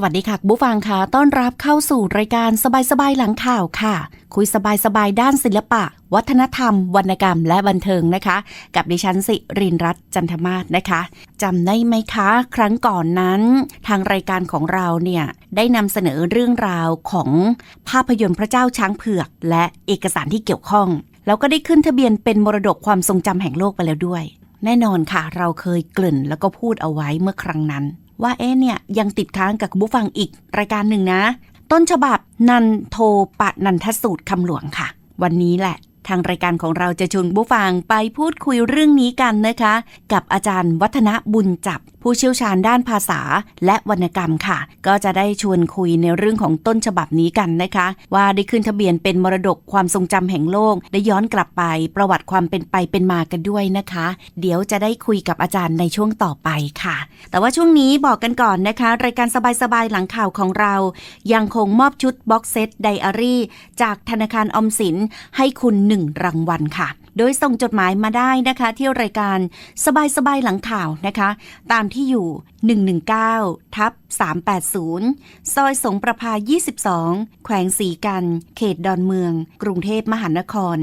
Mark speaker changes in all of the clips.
Speaker 1: สวัสดีค่ะคุณผู้ฟังค่ะ ต้อนรับเข้าสู่รายการสบายๆหลังข่าวค่ะ คุยสบายๆด้านศิลปะ วัฒนธรรม วรรณกรรม และบันเทิงนะคะ กับดิฉันสิรินรัตน์จันทมาศนะคะจำได้ไหมคะ ครั้งก่อนนั้น ทางรายการของเราเนี่ยได้นำเสนอเรื่องราวของภาพยนตร์พระเจ้าช้างเผือก และเอกสารที่เกี่ยวข้อง แล้วก็ได้ขึ้นทะเบียนเป็นมรดกความทรงจำแห่งโลกไปแล้วด้วย แน่นอนค่ะ เราเคยกริ่นแล้วก็พูดเอาไว้เมื่อครั้งนั้น ว่าเอ๊ะเนี่ยยังติดค้างกับคุณผู้ฟังอีกรายการหนึ่งนะ ต้นฉบับนันโทปะนันทสูตรคำหลวงค่ะ วันนี้แหละทางรายการของเราจะชวนผู้ฟังไปพูดคุยเรื่องนี้กันนะคะ กับอาจารย์วัฒนบุญจับผู้เชี่ยวชาญด้านภาษาและวรรณกรรมค่ะ ก็จะได้ชวนคุยในเรื่องของต้นฉบับนี้กันนะคะ ว่าได้ขึ้นทะเบียนเป็นมรดกความทรงจำแห่งโลก ได้ย้อนกลับไปประวัติความเป็นไปเป็นมากันด้วยนะคะ เดี๋ยวจะได้คุยกับอาจารย์ในช่วงต่อไปค่ะ แต่ว่าช่วงนี้บอกกันก่อนนะคะ รายการสบายๆหลังข่าวของเรา ยังคงมอบชุดบ็อกเซตไดอารี่จากธนาคารออมสินให้คุณหนึ่งรางวัลค่ะ โดยส่งจดหมายมาได้นะคะที่รายการสบายๆหลังข่าวนะคะ ตามที่อยู่ 119ทับ380 ซอยสงประภา 22 แขวงสีกัน เขตดอนเมือง กรุงเทพมหานคร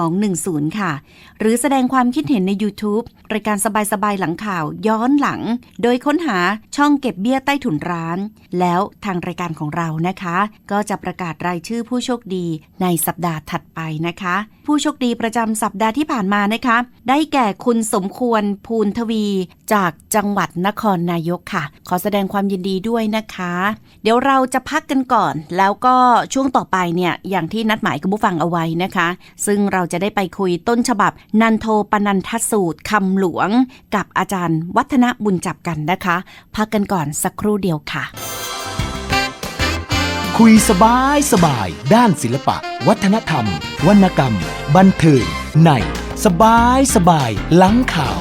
Speaker 1: 10210 ค่ะ หรือแสดงความคิดเห็นใน YouTube รายการสบายๆหลังข่าวย้อนหลัง โดยค้นหาช่องเก็บเบี้ยใต้ถุนร้าน แล้วทางรายการของเรานะคะ ก็จะประกาศรายชื่อผู้โชคดีในสัปดาห์ถัดไปนะคะ ผู้โชคดีประจำสัปดาห์ที่ผ่านมานะคะ ได้แก่คุณสมควรภูลทวีจากจังหวัดนครนายกค่ะ ขอแสดงความยินดีด้วยนะคะ เดี๋ยวเราจะพักกันก่อน แล้วก็ช่วงต่อไปเนี่ยอย่างที่นัดหมายกับผู้ฟังเอาไว้นะคะ ซึ่งเราจะได้ไปคุยต้นฉบับ นันโทปนันทสูตรคำหลวง กับอาจารย์วัฒนบุญจับกันนะคะ พักกันก่อนสักครู่เดียวค่ะ
Speaker 2: คุยสบายสบาย ด้านศิลปะ วัฒนธรรม วรรณกรรม บันเทิงในสบายสบายหลังข่าว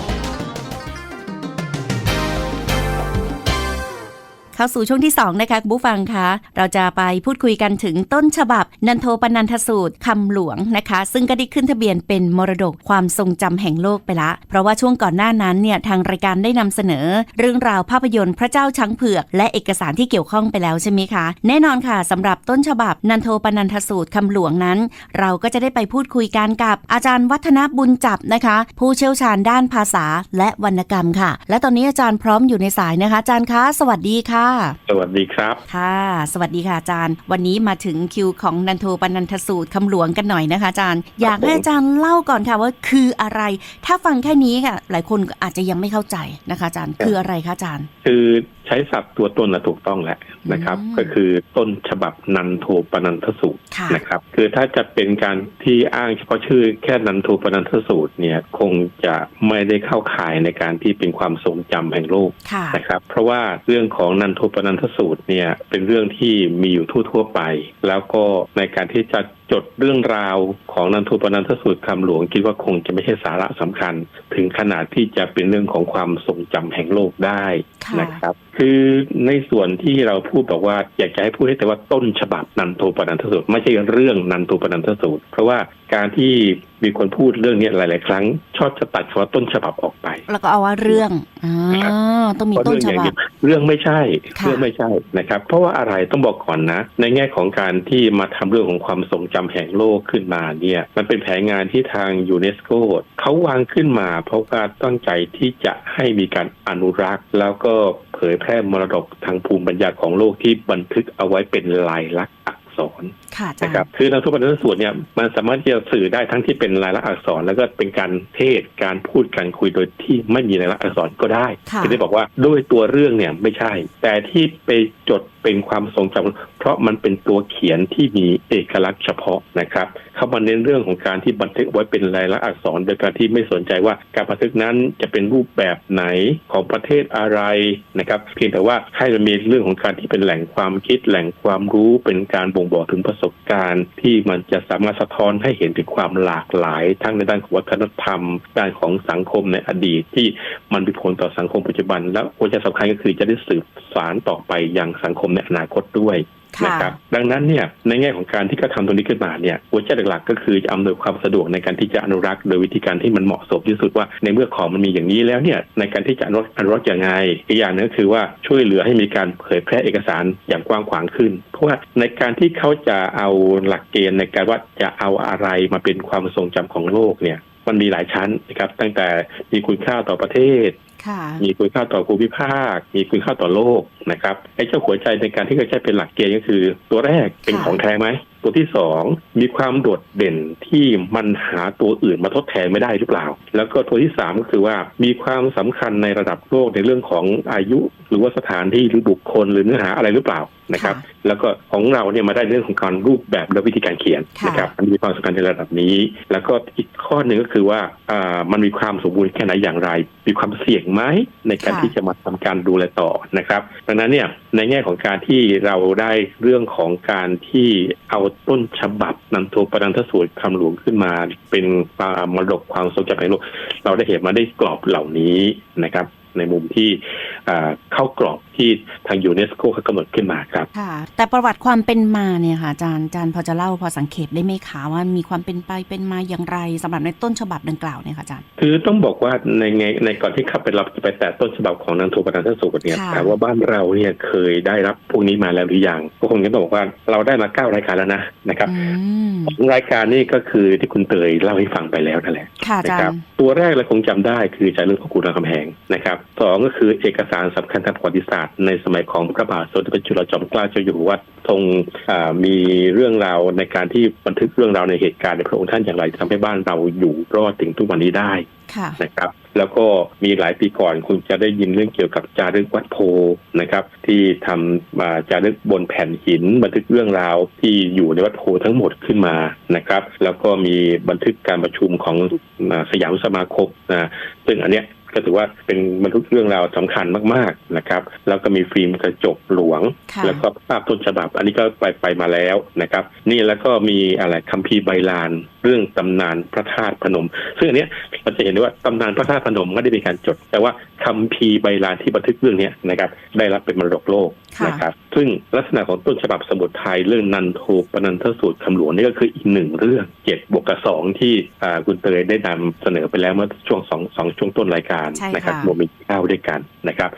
Speaker 1: เข้าสู่ช่วงที่2นะคะคุณผู้ฟังคะเราจะไปพูดคุยกันถึงต้นฉบับ นันโทปนันทสูตรคำหลวงนะคะ ซึ่งก็ได้ขึ้นทะเบียนเป็นมรดกความทรงจำแห่งโลกไปละ เพราะว่าช่วงก่อนหน้านั้นเนี่ยทางรายการได้นำเสนอ เรื่องราวภาพยนตร์พระเจ้าช้างเผือก และเอกสารที่เกี่ยวข้องไปแล้วใช่ไหมคะ แน่นอนค่ะสำหรับต้นฉบับนันโทปนันทสูตรคำหลวงนั้น เราก็จะได้ไปพูดคุยกันกับอาจารย์วัฒนบุญจับนะคะ ผู้เชี่ยวชาญด้านภาษาและวรรณกรรมค่ะ และตอนนี้อาจารย์พร้อมอยู่ในสายนะคะ อาจารย์คะ สวัสดีค่ะ
Speaker 3: สวัสดีครับ
Speaker 1: ค่ะ สวัสดีค่ะอาจารย์ วันนี้มาถึงคิวของนันโทปนันทสูตรคำหลวงกันหน่อยนะคะอาจารย์ อยากให้อาจารย์เล่าก่อนค่ะว่าคืออะไร ถ้าฟังแค่นี้ค่ะ หลายคนก็อาจจะยังไม่เข้าใจนะคะอาจารย์ คืออะไรคะอาจารย์
Speaker 3: คือใช้ศัพท์ตัวต้นนะถูกต้องแหละนะครับ
Speaker 1: อืม
Speaker 3: ก็คือต้นฉบับนันโทปนันทสูตร
Speaker 1: ค่ะ
Speaker 3: นะครับ คือถ้าจะเป็นการที่อ้างเฉพาะชื่อแค่นันโทปนันทสูตรเนี่ยคงจะไม่ได้เข้าข่ายในการที่เป็นความทรงจำแห่งโลก
Speaker 1: ค่ะ
Speaker 3: นะครับ เพราะว่าเรื่องของนันโทปนันทสูตรเนี่ยเป็นเรื่องที่มีอยู่ทั่วๆไป แล้วก็ในการที่จะ จดเรื่องราวของนันโทปนันทสูตรคำหลวง คิดว่าคงจะไม่ใช่สาระสำคัญ ถึงขนาดที่จะเป็นเรื่องของความทรงจำแห่งโลกได้
Speaker 1: ค่ะ
Speaker 3: นะครับ คือในส่วนที่เราพูดบอกว่าอยากจะให้พูดให้แต่ว่าต้นฉบับนันโทปนันทสูตร ไม่ใช่เรื่องนันโทปนันทสูตร เพราะว่า การที่มีคนพูดเรื่องนี้หลาย ๆ ครั้ง ชอบจะตัดคำว่าต้นฉบับออกไป
Speaker 1: แล้วก็เอาว่าเรื่องอ๋อต้องมี
Speaker 3: เพราะ
Speaker 1: ต้น
Speaker 3: เรื่อง
Speaker 1: ฉ
Speaker 3: อย่าง
Speaker 1: บับ
Speaker 3: เดียวเรื่องไม่ใช่
Speaker 1: ค่ะ
Speaker 3: เรื่องไม่ใช่นะครับ เพราะว่าอะไรต้องบอกก่อนนะ ในแง่ของการที่มาทำเรื่องของความทรงจำแห่งโลกขึ้นมาเนี่ยมันเป็นแผนงานที่ทางยูเนสโกเขาวางขึ้นมา เพราะว่าตั้งใจที่จะให้มีการอนุรักษ์ แล้วก็เผยแพร่มรดกทางภูมิปัญญาของโลกที่บันทึกเอาไว้เป็นลายลักษณ์อัก ษร
Speaker 1: ค่ะอาจาร
Speaker 3: นะครับ
Speaker 1: ย์
Speaker 3: คือนักทุปนันทสูตรเนี่ยมันสามารถที่จะสื่อได้ทั้งที่เป็นลายลักษณ์อักษร แล้วก็เป็นการเทศน์การพูดการคุยโดยที่ไม่มีลายลักษณ์อักษรก็ได้
Speaker 1: ค่ะ
Speaker 3: จะได้บอกว่าด้วยตัวเรื่องเนี่ยไม่ใช่ แต่ที่ไปจดเป็นความทรงจำเพราะมันเป็นตัวเขียนที่มีเอกลักษณ์เฉพาะนะครับเข้ามาเน้นเรื่องของการที่บันทึกไว้เป็นลายลักษณ์อักษร โดยการที่ไม่สนใจว่าการบันทึกนั้นจะเป็นรูปแบบไหนของประเทศอะไรนะครับ เพียงแต่ว่าให้มันมีเรื่องของการที่เป็นแหล่งความคิดแหล่งความรู้เป็นการบ่งบอกถึงประสบการณ์ที่มันจะสามารถสะท้อนให้เห็นถึงความหลากหลาย ทั้งในด้านของวัฒนธรรม ด้านของสังคมในอดีต ที่มันมีผลต่อสังคมปัจจุบัน และหัวใจสำคัญก็คือจะได้สืบสารต่อไปยังสังคมในอนาคตด้วย นะครับดังนั้นเนี่ยในแง่ของการที่เขาทำตรงนี้ขึ้นมาเนี่ยหัวใจหลักๆ ก็คือจะอำนวยความสะดวกในการที่จะอนุรักษ์โดยวิธีการที่มันเหมาะสมที่สุดว่า ในเมื่อของมันมีอย่างนี้แล้วเนี่ยในการที่จะอนุรักษ์อนุรักษ์ยังไงอีกอย่างหนึงก็คือว่าช่วยเหลือให้มีการเผยแพร่เอกสารอย่างกว้างขวางขึ้น เพราะว่าในการที่เขาจะเอาหลักเกณฑ์ในการว่าจะเอาอะไรมาเป็นความทรงจำของโลกเนี่ย มันมีหลายชั้นนะครับ ตั้งแต่มีคุณค่าต่อประเทศ
Speaker 1: ค่ะ
Speaker 3: มีคุณค่าต่อภูมิภาค มีคุณค่าต่อโลกนะครับไอ้เจ้าหัวใจในการที่เขาใช้เป็นหลักเกณฑ์ก็คือ ตัวแรกเป็น
Speaker 1: ค่ะ
Speaker 3: ของแท้ไหมตัวที่สองมีความโดดเด่นที่มันหาตัวอื่นมาทดแทนไม่ได้หรือเปล่า แล้วก็ตัวที่สามก็คือว่ามีความสำคัญในระดับโลกในเรื่องของอายุ หรือว่าสถานที่หรือบุคคลหรือเนื้อหาอะไรหรือเปล่า นะครับ แล้วก็ของเราเนี่ยมาได้เรื่องของการรูปแบบและวิธีการเขียน
Speaker 1: ค่ะ
Speaker 3: นะครับมันมีความสำคัญในระดับนี้ แล้วก็อีกข้อหนึ่งก็คือว่าอ่ามันมีความสมบูรณ์แค่ไหนอย่างไร มีความเสี่ยงไหมในการ
Speaker 1: ค่ะ
Speaker 3: ที่จะมาทำการดูแลต่อนะครับดังนั้นเนี่ยในแง่ของการที่เราได้เรื่องของการที่เอาต้นฉบับนำโทปนันทสูตรคำหลวงขึ้นมา เป็นความมรดกความทรงจำในโลกเราได้เห็นมาได้กรอบเหล่านี้นะครับ ในมุมที่อ่าเข้ากรอบที่ทางยูเนสโกเขากำหนดขึ้นมาครับ
Speaker 1: ค่ะแต่ประวัติความเป็นมาเนี่ยค่ะอาจารย์อาจารย์พอจะเล่าพอสังเขปได้ไหมคะว่ามีความเป็นไปเป็นมาอย่างไรสำหรับในต้นฉบับดังกล่าวเนี่ยค่ะอาจารย์
Speaker 3: คือต้องบอกว่าในไงในก่อนที่ขับไปรับไปแตะต้นฉบับของนางโทปนันทสูตรเนี่ย
Speaker 1: ค่ะ
Speaker 3: ถามว่าบ้านเราเนี่ยเคยได้รับพวกนี้มาแล้วหรือยังก็คงจะต้องบอกว่าเราได้มาเก้ารายการแล้วนะนะครับ
Speaker 1: อืม
Speaker 3: ของรายการนี่ก็คือที่คุณเตยเล่าให้ฟังไปแล้วนั่นแหละ
Speaker 1: ค่ะอา
Speaker 3: นะ
Speaker 1: จาร
Speaker 3: ครับ
Speaker 1: ย์
Speaker 3: ตัวแรกเราคงจำได้คือจารึกของคุณรามคำแหงนะครับสองก็คือเอกสารสำคัญทางประวัติศาสตร์ในสมัยของพระบาทสมเด็จพระจุลจอมเกล้าเจ้าอยู่หัวทรงอ่ามีเรื่องราวในการที่บันทึกเรื่องราวในเหตุการณ์ในพระองค์ท่านอย่างไรทำให้บ้านเราอยู่รอดถึงทุกวันนี้ได้
Speaker 1: ค่ะ
Speaker 3: นะครับแล้วก็มีหลายปีก่อนคุณจะได้ยินเรื่องเกี่ยวกับจารึกวัดโพนะครับ ที่ทำมาจารึกบนแผ่นหิน บันทึกเรื่องราวที่อยู่ในวัดโพทั้งหมดขึ้นมานะครับ แล้วก็มีบันทึกการประชุมของอ่าสยามสมาคมนะซึ่งอันเนี้ย ก็ถือว่าเป็นบันทึกเรื่องราวสำคัญมากๆนะครับแล้วก็มีฟิล์มกระจกหลวง
Speaker 1: ค่ะ
Speaker 3: แล้วก็ภาพต้นฉบับ อันนี้ก็ไปไปมาแล้วนะครับ นี่แล้วก็มีอะไรคัมภีร์ใบลาน เรื่องตำนานพระธาตุพนม ซึ่งอันเนี้ยเราจะเห็นได้ว่าตำนานพระธาตุพนมไม่ได้มีการจด แต่ว่าคัมภีร์ใบลานที่บันทึกเรื่องเนี้ยนะครับ ได้รับเป็นมรดกโลก
Speaker 1: ค่ะ
Speaker 3: นะครับซึ่งลักษณะของต้นฉบับสมุดไทยเรื่องนันโทปนันทสูตรคำหลวงนี่ก็คืออีกหนึ่งเรื่องเจ็ดบวกกับสองที่อ่าคุณเตยได้นำเสนอไปแล้วเมื่อช่วงสองสองช่วงต้นรายการ
Speaker 1: ใช่
Speaker 3: นะครับ
Speaker 1: ค่ะ
Speaker 3: รวมมีเก้าด้วยกันนะครับ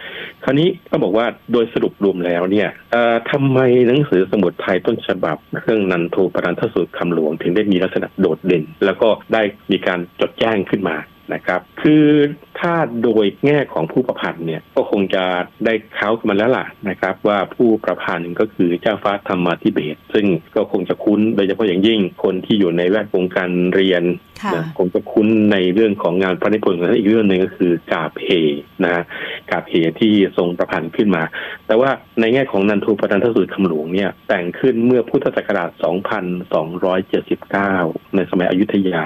Speaker 3: คราวนี้ก็บอกว่าโดยสรุปรวมแล้วเนี่ยเอ่อทำไมหนังสือสมุดไทยต้นฉบับเครื่องนันโทปรันทสูตรคำหลวงถึงได้มีลักษณะโดดดเด่น แล้วก็ได้มีการจดแจ้งขึ้นมา นะครับ คือถ้าโดยแง่ของผู้ประพันธ์เนี่ยก็คงจะได้เขากันมาแล้วล่ะนะครับ ว่าผู้ประพันธ์ก็คือเจ้าฟ้าธรรมาธิเบศรซึ่งก็คงจะคุ้นโดยเฉพาะอย่างยิ่งคนที่อยู่ในแวดวงการเรียน
Speaker 1: ค่ะ
Speaker 3: นะคงจะคุ้นในเรื่องของงานพระนิพนธ์ของท่านอีกเรื่องหนึ่งก็คือกาบเฮนะฮะกาบเฮที่ทรงประพันธ์ขึ้นมา แต่ว่าในแง่ของนันทูปนันทสูตรคำหลวงเนี่ยแต่งขึ้นเมื่อพุทธศักราช 2279 ในสมัยอยุธยา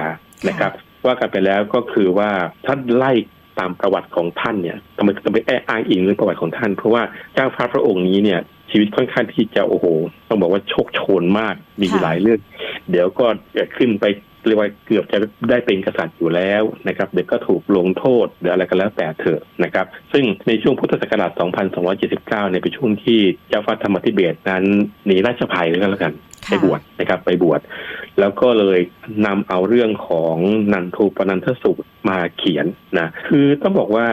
Speaker 3: นะครับ ว่ากันไปแล้วก็คือว่าท่านไล่ตามประวัติของท่านเนี่ยทำไมต้องไปแอบอ้างอิงเรื่องประวัติของท่าน เพราะว่าเจ้าฟ้าพระองค์นี้เนี่ยชีวิตค่อนข้างที่จะโอ้โห ต้องบอกว่าโชคโชนมากมี
Speaker 1: ค่ะ
Speaker 3: หลายเรื่อง เดี๋ยวก็จะขึ้นไปเรียกว่าเกือบจะได้เป็นกษัตริย์อยู่แล้วนะครับเดี๋ยวก็ถูกลงโทษหรืออะไรก็แล้วแต่เถอะนะครับ ซึ่งในช่วงพุทธศักราช 2279 เนี่ยเป็นช่วงที่เจ้าฟ้าธรรมธิเบศรนั้นหนีราชภัยเลยก็แล้วกัน
Speaker 1: ค่ะ
Speaker 3: ไปบวชนะครับไปบวช แล้วก็เลยนำเอาเรื่องของนันทูปนันทสูตรมาเขียนนะคือต้องบอกว่า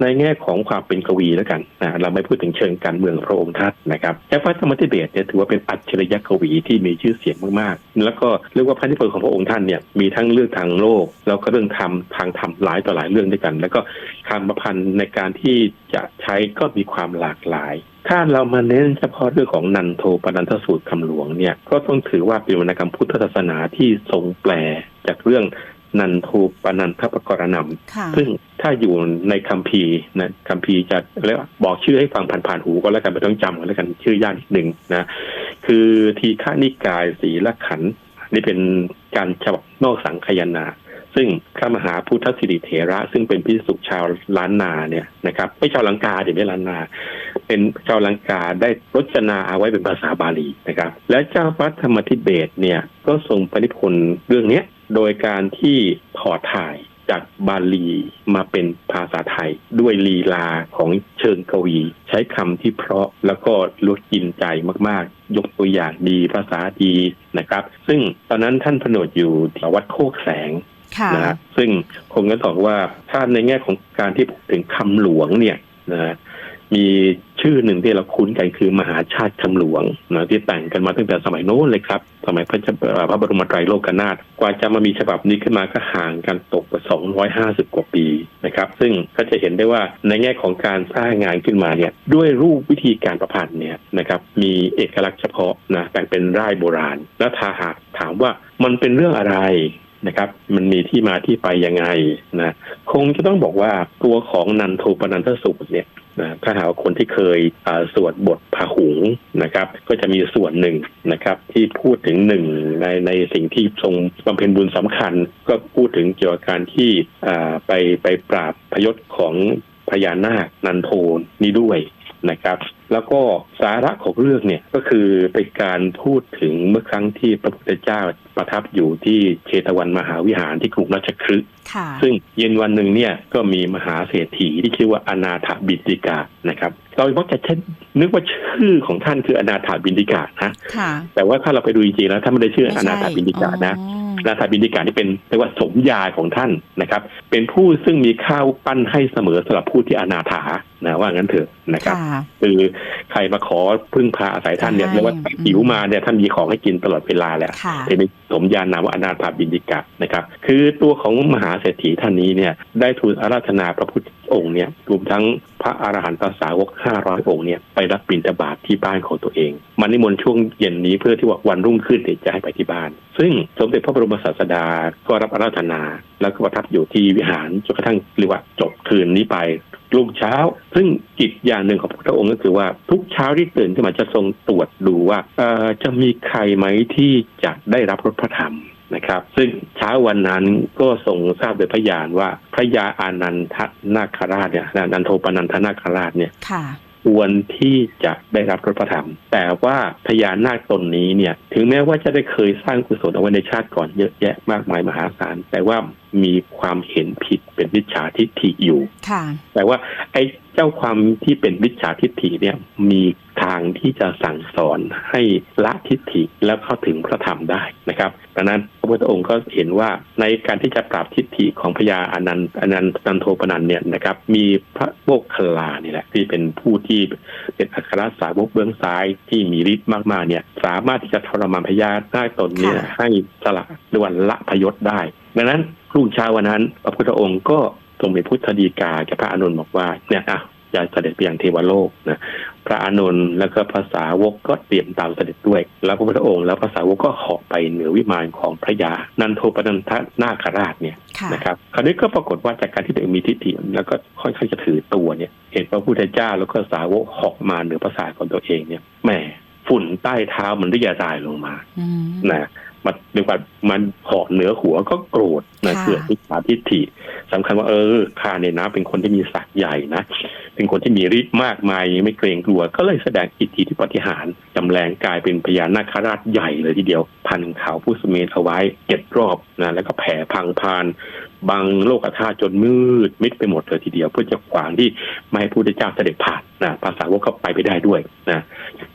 Speaker 3: ในแง่ของความเป็นกวีแล้วกันนะเราไม่พูดถึงเชิงการเมืองพระองค์ท่านนะครับเจ้าฟ้าธรรมธิเบศเนี่ยถือว่าเป็นอัจฉริยะกวีที่มีชื่อเสียงมากๆ แล้วก็เรียกว่าพระนิพนธ์ของพระองค์ท่านเนี่ยมีทั้งเรื่องทางโลก แล้วก็เรื่องธรรมทางธรรมหลายต่อหลายเรื่องด้วยกัน แล้วก็คำประพันธ์ในการที่จะใช้ก็มีความหลากหลาย ถ้าเรามาเน้นเฉพาะเรื่องของนันโทปนันทสูตรคำหลวงเนี่ยก็ต้องถือว่าเป็นวรรณกรรมพุทธศาสนาที่ทรงแปลจากเรื่องนันโทปนันทปกรณำ
Speaker 1: ค่ะ
Speaker 3: ซึ่งถ้าอยู่ในคัมภีร์นะคัมภีร์จะเรียกว่าบอกชื่อให้ฟังผ่านๆหูก็แล้วกันไม่ต้องจำก็แล้วกันชื่อยากนิดหนึ่งนะคือทีฆานิกายสีละขันธ์นี่เป็นการฉบับนอกสังคายนา ซึ่งพระมหาพุทธสิริเถระ ซึ่งเป็นพิสุชาวล้านนาเนี่ยนะครับไม่ชาวลังกาเดี๋ยวไม่ล้านนา เป็นชาวลังกาได้รจนาเอาไว้เป็นภาษาบาลีนะครับ และเจ้าวัดธรรมธิเบศรเนี่ยก็ทรงปฏิพนธ์เรื่องเนี้ยโดยการที่ถอดถ่ายจากบาลีมาเป็นภาษาไทย ด้วยลีลาของเชิงกวี ใช้คำที่เพราะแล้วก็ลดกินใจมากๆ ยกตัวอย่างดีภาษาดีนะครับ ซึ่งตอนนั้นท่านผนวดอยู่ที่วัดโคกแสง
Speaker 1: ค่ะ
Speaker 3: นะฮะซึ่งคงก็บอกว่าถ้าในแง่ของการที่พูดถึงคำหลวงเนี่ยนะฮะ มีชื่อหนึ่งที่เราคุ้นกันคือมหาชาติคำหลวงนะที่แต่งกันมาตั้งแต่สมัยโน้นเลยครับ สมัยพระจพระบรมไตรโลกนาถกว่าจะมามีฉบับนี้ขึ้นมาก็ห่างกันตกไป250 กว่าปีนะครับ ซึ่งก็จะเห็นได้ว่าในแง่ของการสร้างงานขึ้นมาเนี่ยด้วยรูปวิธีการประพันธ์เนี่ยนะครับมีเอกลักษณ์เฉพาะนะแต่งเป็นร่ายโบราณ แล้วถ้าหากถามว่ามันเป็นเรื่องอะไรนะครับมันมีที่มาที่ไปยังไงนะคงจะต้องบอกว่าตัวของนันโทปนันทสูตรเนี่ย นะถ้าหากว่าคนที่เคยสวดบทพหุงนะครับ ก็จะมีส่วนหนึ่งนะครับ ที่พูดถึงหนึ่งในในสิ่งที่ทรงบำเพ็ญบุญสำคัญ ก็พูดถึงเกี่ยวกับการที่ไปไปปราบพยศของพญานาคนันโทนี้ด้วย นะครับ แล้วก็สาระของเรื่องเนี่ยก็คือเป็นการพูดถึงเมื่อครั้งที่พระพุทธเจ้าประทับอยู่ที่เชตวันมหาวิหารที่กรุงราชคฤห์
Speaker 1: ค่ะ
Speaker 3: ซึ่งเย็นวันหนึ่งเนี่ยก็มีมหาเศรษฐีที่ชื่อว่าอนาถบินติกานะครับเรามักจะเช่นนึกว่าชื่อของท่านคืออนาถบินติกานะ
Speaker 1: ค่ะ
Speaker 3: แต่ว่าถ้าเราไปดูจริงๆแล้วท่านไม่ได้ชื่อ
Speaker 1: ไม่
Speaker 3: อ
Speaker 1: ใช่
Speaker 3: นาถบินติกานะ
Speaker 1: อ๋อ
Speaker 3: อ นาถบินติกานี่เป็นเรียกว่าสมญาของท่านนะครับ เป็นผู้ซึ่งมีข้าวปั้นให้เสมอสำหรับผู้ที่อนาถานะว่างั้นเถอะนะครับ
Speaker 1: ค่ะ
Speaker 3: คือใครมาขอพึ่งพาอาศัยท่านเนี่ย
Speaker 1: ใช่
Speaker 3: เรียกว่าหิวมาเนี่ยท่านมีของให้กินตลอดเวลาแหละ
Speaker 1: ค่ะ
Speaker 3: เป็นสมญานามว่าอนาถาบินดิกะนะครับ คือตัวของมหาเศรษฐีท่านนี้เนี่ยได้ทูลอาราธนาพระพุทธองค์เนี่ยรวมทั้งพระอรหันตสาวก500องค์เนี่ยไปรับบิณฑบาตที่บ้านของตัวเอง มันนิมนต์ช่วงเย็นนี้เพื่อที่ว่าวันรุ่งขึ้นเนี่ยจะให้ไปที่บ้าน ซึ่งสมเด็จพระบรมศาสดาก็รับอาราธนา แล้วก็ประทับอยู่ที่วิหารจนกระทั่งเรียกว่าจบคืนนี้ไปรุ่งเช้า ซึ่งกิจอย่างหนึ่งของพระองค์ก็คือว่าทุกเช้าที่ตื่นขึ้นมาจะทรงตรวจดูว่าจะมีใครไหมที่จะได้รับรถพระธรรมนะครับ ซึ่งเช้าวันนั้นก็ทรงทราบโดยพยานว่าพระยาอานันทนาคราชเนี่ยนันโทปนันทนาคราชเนี่ย
Speaker 1: ค
Speaker 3: วรที่จะได้รับรถพระธรรมแต่ว่าพญานาคตนนี้เนี่ย ถึงแม้ว่าจะได้เคยสร้างกุศลเอาไว้ในชาติก่อนเยอะแยะมากมายมหาศาลแต่ว่ามีความเห็นผิดเป็นมิจฉาทิฏฐิอยู่
Speaker 1: ค่ะ
Speaker 3: แต่ว่า ไอ้เจ้าความที่เป็นมิจฉาทิฏฐิเนี่ยมีทางที่จะสั่งสอนให้ละทิฏฐิแล้วเข้าถึงพระธรรมได้นะครับดังนั้นพระพุทธองค์ก็เห็นว่าในการที่จะปราบทิฏฐิของพญาอนันต์อนันต์นันโทปนันเนี่ยนะครับ มีพระโมคคัลลานี่แหละที่เป็นผู้ที่เป็นอัครสาวกเบื้องซ้ายที่มีฤทธิ์มากๆเนี่ย สามารถที่จะทรมานพญาได้ตนเนี่ย
Speaker 1: ค่ะ
Speaker 3: ให้สละหรือว่าละพยศได้ดังนั้นรุ่งเช้าวันนั้นพระพุทธองค์ก็ทรงเป็นพุทธดีกาแก่พระอานนท์บอกว่าเนี่ยอะจะเสด็จไปยังเทวโลกนะพระอานนท์แล้วก็ภาษาวกก็เตรียมตามเสด็จด้วย แล้วพระพุทธองค์ แล้วภาษาวกก็เหาะไปเหนือวิมานของพระยา นันโทปนันทนาคราชเนี่ย
Speaker 1: ค่ะ
Speaker 3: นะครับคราวนี้ก็ปรากฏว่าจากการที่ตัวเองมีทิฏฐิแล้วก็ค่อนข้างจะถือตัวเนี่ย เห็นพระพุทธเจ้าแล้วก็สาวกเหาะมาเหนือภาษาของตัวเองเนี่ยแหมฝุ่นใต้เท้ามันได้ยาดายลงมา
Speaker 1: อืม
Speaker 3: นะ มันเรียกว่ามันเหาะเหนือหัวก็โกรธนะ
Speaker 1: ค่ะ
Speaker 3: เกิดมิจฉาทิฏฐิสำคัญว่าเออข้าเนี่ยนะ เป็นคนที่มีศักดิ์ใหญ่นะเป็นคนที่มีฤทธิ์มากมายไม่เกรงกลัว ก็เลยแสดงอิทธิที่ปฏิหารย์จำแรงกลายเป็นพญานาคราชใหญ่เลยทีเดียว พันเขาผู้สเมธเอาไว้เจ็ดรอบนะแล้วก็แผ่พังพานบังโลกธาตุจนมืดมิดไปหมดเลยทีเดียว เพื่อจะขวางที่ไม่ให้ผู้ได้เจ้าเสด็จผ่านนะภาษาวกก็ไปไปได้ด้วยนะ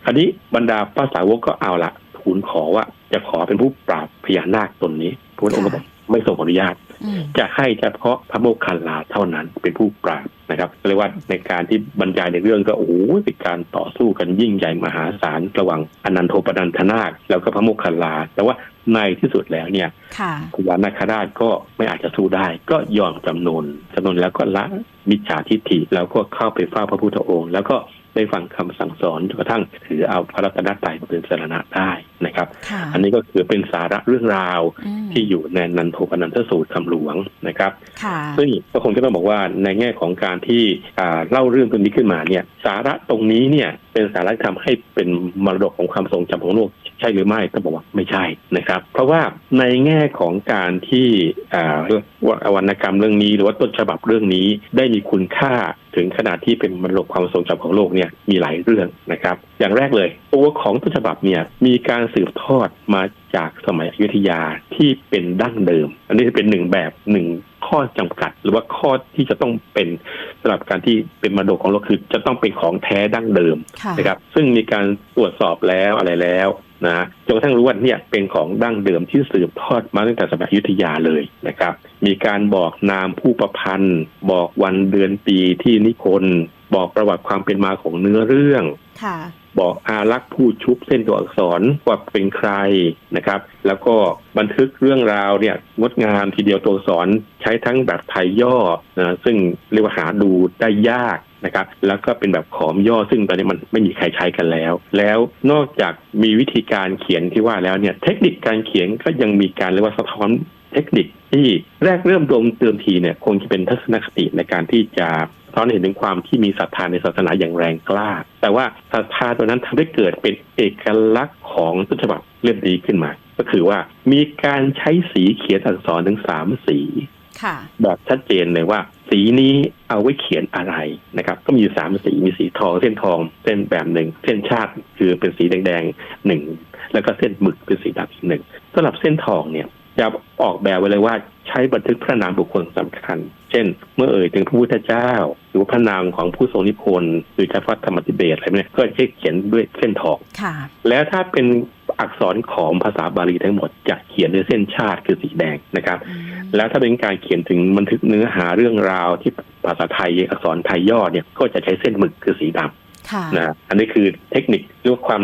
Speaker 3: คราวนี้บรรดาภาษาวกก็เอาละ ทูลขอว่า จะขอเป็นผู้ปราบพญานาคตนนี้พระพุทธองค์ก็บอกไม่ทรงขออนุญาต
Speaker 1: อืม
Speaker 3: จะให้เฉพาะพระโมคคัลลาเท่านั้นเป็นผู้ปราบนะครับเรียกว่าในการที่บรรยายในเรื่องก็โอ้โหเป็นการต่อสู้กันยิ่งใหญ่มหาศาลระหว่างอนันโทปนันทนาค แล้วก็พระโมคคัลลา แต่ว่าในที่สุดแล้วเนี่ย
Speaker 1: ค่ะ
Speaker 3: พญานาคราชก็ไม่อาจจะสู้ได้ ก็ยอมจำนนจำนนแล้วก็ละมิจฉาทิฏฐิแล้วก็เข้าไปเฝ้าพระพุทธองค์ แล้วก็ ได้ฟังคำสั่งสอนจนกระทั่งถือเอาพระรัตนตรัยมาเป็นสรณะได้นะครับ
Speaker 1: ค่ะ
Speaker 3: อันนี้ก็คือเป็นสาระเรื่องราว
Speaker 1: อืม
Speaker 3: ที่อยู่ในนันโทปนันทสูตรคำหลวงนะครับ
Speaker 1: ค่ะ
Speaker 3: ซึ่งก็คงจะต้องบอกว่าในแง่ของการที่อ่าเล่าเรื่องตรงนี้ขึ้นมาเนี่ย สาระตรงนี้เนี่ยเป็นสาระที่ทำให้เป็นมรดกของความทรงจำของโลก ใช่หรือไม่ต้องบอกว่าไม่ใช่นะครับ เพราะว่าในแง่ของการที่อ่าวรรณกรรมเรื่องนี้ หรือว่าต้นฉบับเรื่องนี้ได้มีคุณค่าถึงขนาดที่เป็นมรดกความทรงจำของโลกเนี่ยมีหลายเรื่องนะครับ อย่างแรกเลยตัวของต้นฉบับเนี่ยมีการสืบทอดมาจากสมัยอยุธยาที่เป็นดั้งเดิม อันนี้เป็นหนึ่งแบบหนึ่ง ข้อจำกัด หรือว่าข้อที่จะต้องเป็นสำหรับการที่เป็นมรดกของเราคือจะต้องเป็นของแท้ดั้งเดิม
Speaker 1: ค่ะ
Speaker 3: นะครับ ซึ่งมีการตรวจสอบแล้วอะไรแล้วนะจนกระทั่งรู้ว่าเนี่ยเป็นของดั้งเดิมที่สืบทอดมาตั้งแต่สมัยอยุธยาเลยนะครับ มีการบอกนามผู้ประพันธ์ บอกวันเดือนปีที่นิพนธ์บอกประวัติความเป็นมาของเนื้อเรื่อง
Speaker 1: ค่ะ
Speaker 3: บอกอารักษ์ผู้ชุบเส้นตัวอักษรว่าเป็นใครนะครับ แล้วก็บันทึกเรื่องราวเนี่ยงดงามทีเดียวตัวอักษรใช้ทั้งแบบไทยย่อนะซึ่งเรียกว่าหาดูได้ยากนะครับ แล้วก็เป็นแบบขอมย่อซึ่งตอนนี้มันไม่มีใครใช้กันแล้ว แล้วนอกจากมีวิธีการเขียนที่ว่าแล้วเนี่ยเทคนิคการเขียนก็ยังมีการเรียกว่าสะท้อนเทคนิคที่แรกเริ่มดมเติมทีเนี่ยคงจะเป็นทัศนคติในการที่จะสะ ท้อนให้เห็นถึงความที่มีศรัทธาในศาสนาอย่างแรงกล้า แต่ว่าศรัทธาตัวนั้นทำให้เกิดเป็นเอกลักษณ์ของต้นฉบับเล่มนี้ขึ้นมา ก็คือว่ามีการใช้สีเขียนอักษรถึงสามสี
Speaker 1: ค่ะ
Speaker 3: แบบชัดเจนเลยว่า สีนี้เอาไว้เขียนอะไรนะครับ ก็มีอยู่สามสีมีสีทอง เส้นทอง เส้นแบบหนึ่ง เส้นชาติคือเป็นสีแดงๆหนึ่งแล้วก็เส้นหมึกเป็นสีดำอีกหนึ่งสำหรับเส้นทองเนี่ยจะออกแบบไว้เลยว่า ใช้บันทึกพระนามบุคคลสำคัญ เช่น เมื่อเอ่ยถึงพระพุทธเจ้า หรือว่าพระนามของผู้ทรงนิพนธ์หรือเฉพาะธรรมติเบตอะไรเนี่ยก็จะเขียนด้วยเส้นทอง
Speaker 1: ค่ะ
Speaker 3: แล้วถ้าเป็นอักษรของภาษาบาลีทั้งหมดจะเขียนด้วยเส้นชาติคือสีแดงนะครับ
Speaker 1: อืม
Speaker 3: แล้วถ้าเป็นการเขียนถึงบันทึกเนื้อหาเรื่องราวที่ภาษาไทยอักษรไทยย่อเนี่ยก็จะใช้เส้นหมึกคือสีดำ
Speaker 1: ค่ะ
Speaker 3: นะอันนี้คือเทคนิคหรือว่าความ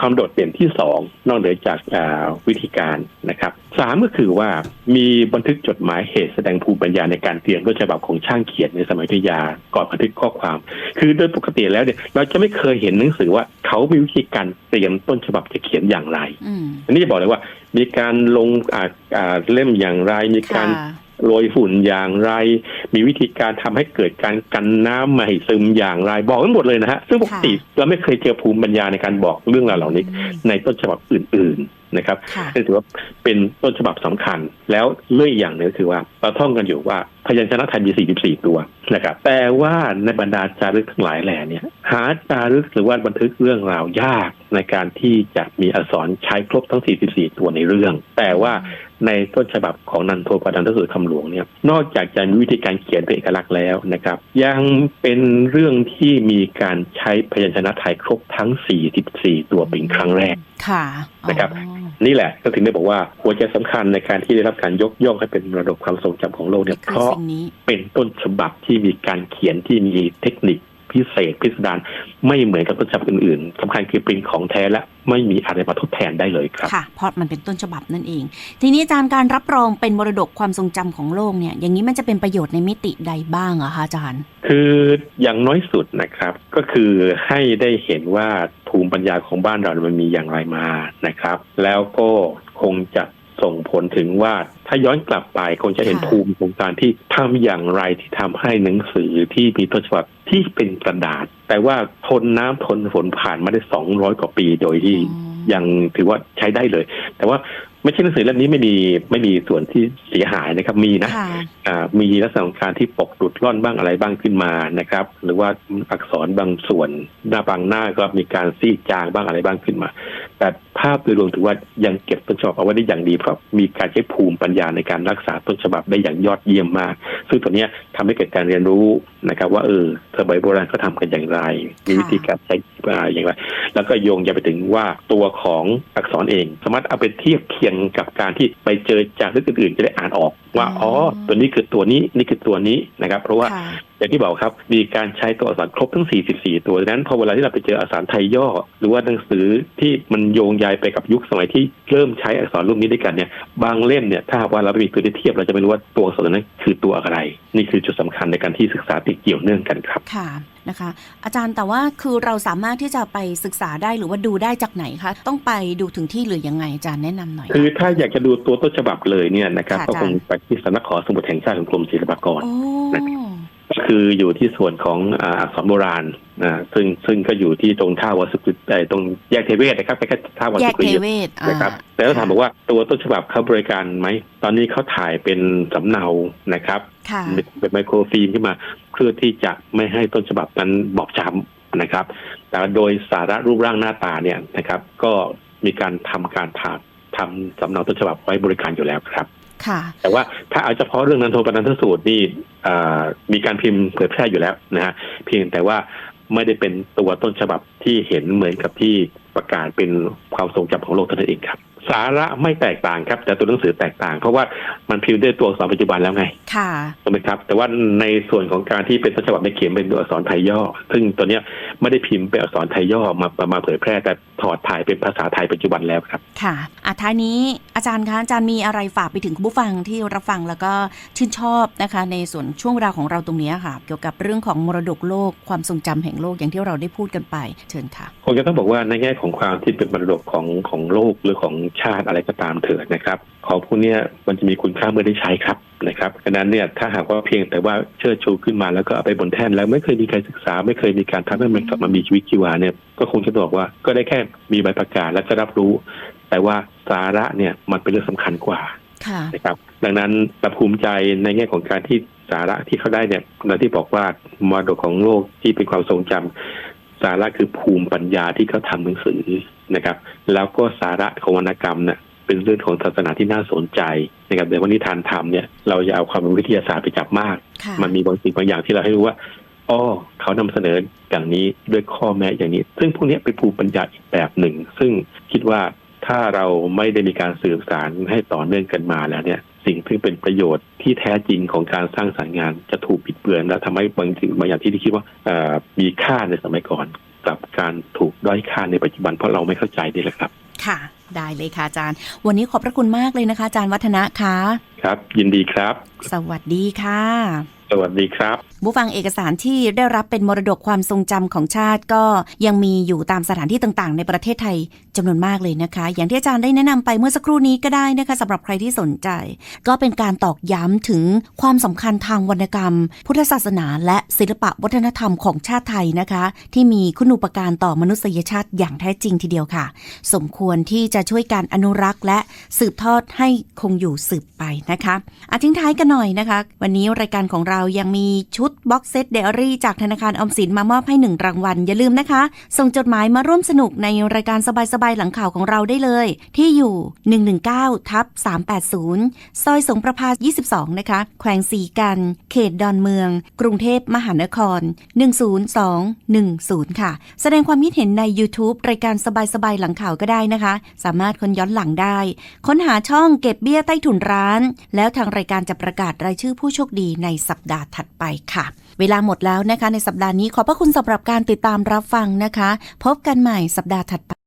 Speaker 3: ความโดดเด่นที่สองนอกเหนือจากอ่าวิธีการนะครับสามก็คือว่ามีบันทึกจดหมายเหตุแสดงภูมิปัญญาในการเตรียมต้นฉบับของช่างเขียนในสมัยอยุธยาก่อนบันทึกข้อความ คือโดยปกติแล้วเนี่ยเราจะไม่เคยเห็นหนังสือว่าเขามีวิธีการเตรียมต้นฉบับจะเขียนอย่างไร
Speaker 1: อืม
Speaker 3: อันนี้จะบอกเลยว่า มีการลงอ่าอ่าเล่มอย่างไร มีการ
Speaker 1: ค่ะ
Speaker 3: โรยฝุ่นอย่างไร มีวิธีการทำให้เกิดการกันน้ำไม่ให้ซึมอย่างไร บอกไว้หมดเลยนะฮะซึ่งปกติเราไม่เคยเจอภูมิปัญญาในการบอกเรื่องราวเหล่านี้
Speaker 1: อืม
Speaker 3: ในต้นฉบับอื่น ๆนะครับ
Speaker 1: ค่ะ
Speaker 3: นี่ถือว่าเป็นต้นฉบับสำคัญ แล้วเรื่องอีกอย่างหนึงก็คือว่าเราท่องกันอยู่ว่าพยัญชนะไทยมี 44 ตัวนะครับ แต่ว่าในบรรดาจารึกทั้งหลายแหล่เนี่ย หาจารึกหรือว่าบันทึกเรื่องราวยากในการที่จะมีอักษรใช้ครบทั้ง 44 ตัวในเรื่อง แต่ว่า ในต้นฉบับของนันโทปดันทสูตรคำหลวงเนี่ยนอกจากจะมีวิธีการเขียนเป็นเอกลักษณ์แล้วนะครับ ยังเป็นเรื่องที่มีการใช้พยัญชนะไทยครบทั้ง 44 ตัวเป็นครั้งแรก
Speaker 1: ค่ะ
Speaker 3: นะครับ
Speaker 1: อ๋อ
Speaker 3: นี่แหละก็ถึงได้บอกว่าหัวใจสำคัญในการที่ได้รับการยกย่องให้เป็นมรดกความทรงจำของโลกเนี่ย
Speaker 1: คื
Speaker 3: เพ
Speaker 1: อ
Speaker 3: ราะ
Speaker 1: สิ่งนี้
Speaker 3: เป็นต้นฉบับที่มีการเขียนที่มีเทคนิค พิเศษพิสดารไม่เหมือนกับต้นฉบับอื่นๆสำคัญคือเป็นของแท้และไม่มีอะไรมาทดแทนได้เลยครับ
Speaker 1: ค่ะเพราะมันเป็นต้นฉบับนั่นเอง ทีนี้อาจารย์การรับรองเป็นมรดกความทรงจำของโลกเนี่ย อย่างนี้มันจะเป็นประโยชน์ในมิติใดบ้างอะคะอาจารย์
Speaker 3: คืออย่างน้อยสุดนะครับ ก็คือให้ได้เห็นว่าภูมิปัญญาของบ้านเรามันมีอย่างไรมานะครับ แล้วก็คงจะ ส่งผลถึงว่าถ้าย้อนกลับไปคงจะเห็น
Speaker 1: ค่ะ
Speaker 3: ภูมิของการที่ทำอย่างไรที่ทำให้หนังสือที่มีต้นฉบับที่เป็นกระดาษ แต่ว่าทนน้ำทนฝนผ่านมาได้สองร้อยกว่าปีโดยที่
Speaker 1: อ๋อ
Speaker 3: ยังถือว่าใช้ได้เลย แต่ว่า ไม่ใช่หนังสือเล่มนี้ไม่มีไม่มีส่วนที่เสียหายนะครับมีนะ
Speaker 1: ค่ะ
Speaker 3: อ่ามีลักษณะของการที่ปกหลุดร่อนบ้างอะไรบ้างขึ้นมานะครับ หรือว่าอักษรบางส่วนหน้าบางหน้าก็มีการซีดจางบ้างอะไรบ้างขึ้นมา แต่ภาพโดยรวมถือว่ายังเก็บต้นฉบับเอาไว้ได้อย่างดีเพราะมีการใช้ภูมิปัญญาในการรักษาต้นฉบับได้อย่างยอดเยี่ยมมาก ซึ่งตัวเนี้ยทำให้เกิดการเรียนรู้นะครับ ว่าเออสมัยโบราณเขาทำกันอย่างไรมีวิธีการใช้อะไรอย่างไร แล้วก็โยงจะไปถึงว่าตัวของอักษรเอง สามารถเอาไปเทียบเคียงกับการที่ไปเจอจากเรื่อื่นๆจะได้อ่านออก ว่า
Speaker 1: อ๋
Speaker 3: อ๋
Speaker 1: อ
Speaker 3: อตัวนี้คือตัวนี้นี่คือตัวนี้นะครับ เพราะว่า
Speaker 1: ค่ะ
Speaker 3: อย่างที่บอกครับมีการใช้ตัวอักษรครบทั้ง 44 ตัวดังนั้นพอเวลาที่เราไปเจออักษรไทยย่อ หรือว่าหนังสือที่มันโยงใยไปกับยุคสมัยที่เริ่มใช้อักษรรุ่นนี้ด้วยกันเนี่ยบางเล่มเนี่ยถ้าหากว่าเราไม่มีตัวที่เทียบเราจะไม่รู้ว่าตัวอักษรนั้นคือตัวอะไร นี่คือจุดสำคัญในการที่ศึกษาติดเกี่ยวเนื่องกันครับ
Speaker 1: ค่ะนะคะ อาจารย์แต่ว่าคือเราสามารถที่จะไปศึกษาได้หรือว่าดูได้จากไหนคะต้องไปดูถึงที่หรือยังไงอาจารย์แนะนำหน่อย
Speaker 3: คือถ้าอยากจะดูตัวต้นฉบับเลยเนี่ยนะครับ
Speaker 1: ค่ะ
Speaker 3: ก็คง
Speaker 1: อาจารย์
Speaker 3: ไปที่สำนักขอสมุดแห่งชาติของกรมศิลปากร
Speaker 1: โอ้
Speaker 3: ก็คืออยู่ที่ส่วนของอ่าอักษรโบราณนะซึ่งซึ่งก็อยู่ที่ตรงท่าวัดสุกุลเอ่อตรงแยกเทเวศนะครับใกล้ๆท่าวัด
Speaker 1: แย
Speaker 3: สุ
Speaker 1: ก
Speaker 3: กุล
Speaker 1: เท
Speaker 3: เย
Speaker 1: เวศอ่า
Speaker 3: นะครับแต่ถ้าถามบอกว่าตัวต้นฉบับเขาบริการไหม ตอนนี้เขาถ่ายเป็นสำเนานะครับ
Speaker 1: ค่ะ
Speaker 3: เป็นเป็นไมโครฟิล์มขึ้นมาเพื่อที่จะไม่ให้ต้นฉบับนั้นบอบช้ำนะครับ แต่โดยสาระรูปร่างหน้าตาเนี่ยนะครับ ก็มีการทำการถ่ายทำสำเนาต้นฉบับไว้บริการอยู่แล้วครับ
Speaker 1: ค่ะ
Speaker 3: แต่ว่าถ้าเอาเฉพาะเรื่องนันโทปนันทสูตรนี่มีการพิมพ์เผยแพร่อยู่แล้วนะฮะเพียงแต่ว่าไม่ได้เป็นตัวต้นฉบับที่เห็นเหมือนกับที่ประกาศเป็นความทรงจำของโลกเท่านั้นเองครับ สาระไม่แตกต่างครับ แต่ตัวหนังสือแตกต่าง เพราะว่ามันพิมพ์ด้วยตัวอักษรปัจจุบันแล้วไง
Speaker 1: ค่ะ
Speaker 3: ถูกไหมครับ แต่ว่าในส่วนของการที่เป็นต้นฉบับในยเขียนเป็นตัวอักษรไทยย่อ ซึ่งตัวเนี้ยไม่ได้พิมพ์เป็นอักษรไทยย่อมามามาเผยแพร่แต่ถอดถ่ายเป็นภาษาไทยปัจจุบันแล้วครับ
Speaker 1: ค่ะอะท้ายนี้อาจารย์คะอาจารย์มีอะไรฝากไปถึงคุณผู้ฟังที่รับฟังแล้วก็ชื่นชอบนะคะ ในส่วนช่วงเวลาของเราตรงนี้ค่ะ เกี่ยวกับเรื่องของมรดกโลกความทรงจำแห่งโลกอย่างที่เราได้พูดกันไป เชิญค่ะ
Speaker 3: คงจะต้องบอกว่าในแง่ของความที่เป็นมรดกของของโลกหรือของชาติอะไรก็ตามเถิดนะครับ ของพวกเนี้ยมันจะมีคุณค่าเมื่อได้ใช้ครับนะครับดังนั้นเนี่ยถ้าหากว่าเพียงแต่ว่าเชิดชูขึ้นมาแล้วก็เอาไปบนแท่นแล้วไม่เคยมีการศึกษา ไม่เคยมีการทำให้มันกลับมามีชีวิตชีวาเนี่ยก็คงจะบอกว่าก็ได้แค่มีใบประกาศและจะรับรู้ แต่ว่าสาระเนี่ยมันเป็นเรื่องสำคัญกว่า
Speaker 1: ค่ะ
Speaker 3: นะครับดังนั้นเราภูมิใจในแง่ของการที่สาระที่เขาได้เนี่ยเราที่บอกว่ามรดกของโลกที่เป็นความทรงจำสาระคือภูมิปัญญาที่เขาทำหนังสือ นะครับ แล้วก็สาระของวรรณกรรมเนี่ยเป็นเรื่องของศาสนาที่น่าสนใจนะครับในวันนิทานธรรมเนี่ยเราอย่าเอาความเป็นวิทยาศาสตร์ไปจับมาก
Speaker 1: ค่ะ
Speaker 3: มันมีบางสิ่งบางอย่างที่เราให้รู้ว่าอ๋อเขานำเสนออย่างนี้ด้วยข้อแม้อย่างนี้ ซึ่งพวกนี้เป็นภูมิปัญญาอีกแบบหนึ่ง ซึ่งคิดว่าถ้าเราไม่ได้มีการสื่อสารให้ต่อเนื่องกันมาแล้วเนี่ย สิ่งที่เป็นประโยชน์ที่แท้จริงของการสร้างสรรค์งานจะถูกปิดเบือนและทำให้บางสิ่งบางอย่างที่ที่คิดว่าเอ่อมีค่าในสมัยก่อน กลับการถูกด้อยค่าในปัจจุบันเพราะเราไม่เข้าใจนี่แหละครับ
Speaker 1: ค่ะ ได้เลยค่ะอาจารย์ วันนี้ขอบพระคุณมากเลยนะคะอาจารย์วัฒนะค่ะ
Speaker 3: ครับ ยินดีครับ
Speaker 1: สวัสดีค่ะ
Speaker 3: สวัสดีครับ
Speaker 1: ผู้ฟังเอกสารที่ได้รับเป็นมรดกความทรงจำของชาติก็ยังมีอยู่ตามสถานที่ต่างๆ ในประเทศไทยจำนวนมากเลยนะคะ อย่างที่อาจารย์ได้แนะนำไปเมื่อสักครู่นี้ก็ได้นะคะสำหรับใครที่สนใจ ก็เป็นการตอกย้ำถึงความสำคัญทางวรรณกรรม พุทธศาสนาและศิลปะวัฒนธรรมของชาติไทยนะคะ ที่มีคุณูปการต่อมนุษยชาติอย่างแท้จริงทีเดียวค่ะ สมควรที่จะช่วยการอนุรักษ์ และสืบทอดให้คงอยู่สืบไปนะคะอาทิ้งท้ายกันหน่อยนะคะ วันนี้รายการของเรายังมีชุดบ็อกเซตเดอรี่จากธนาคารออมสินมามอบให้หนึ่งรางวัล อย่าลืมนะคะ ส่งจดหมายมาร่วมสนุกในรายการสบายๆ หลังข่าวของเราได้เลย ที่อยู่ 119ทับ380 ซอยสงประพา22 นะคะ แขวงสีกัน เขตดอนเมือง กรุงเทพมหานคร 10210 ค่ะ แสดงความคิดเห็นใน YouTube รายการสบายๆ หลังข่าวก็ได้นะคะ สามารถค้นย้อนหลังได้ ค้นหาช่องเก็บเบี้ยใต้ถุนร้าน แล้วทางรายการจะประกาศรายชื่อผู้โชคดีในสัปดาห์ถัดไปค่ะ เวลาหมดแล้วนะคะในสัปดาห์นี้ขอบพระคุณสำหรับการติดตามรับฟังนะคะ พบกันใหม่สัปดาห์ถัดไป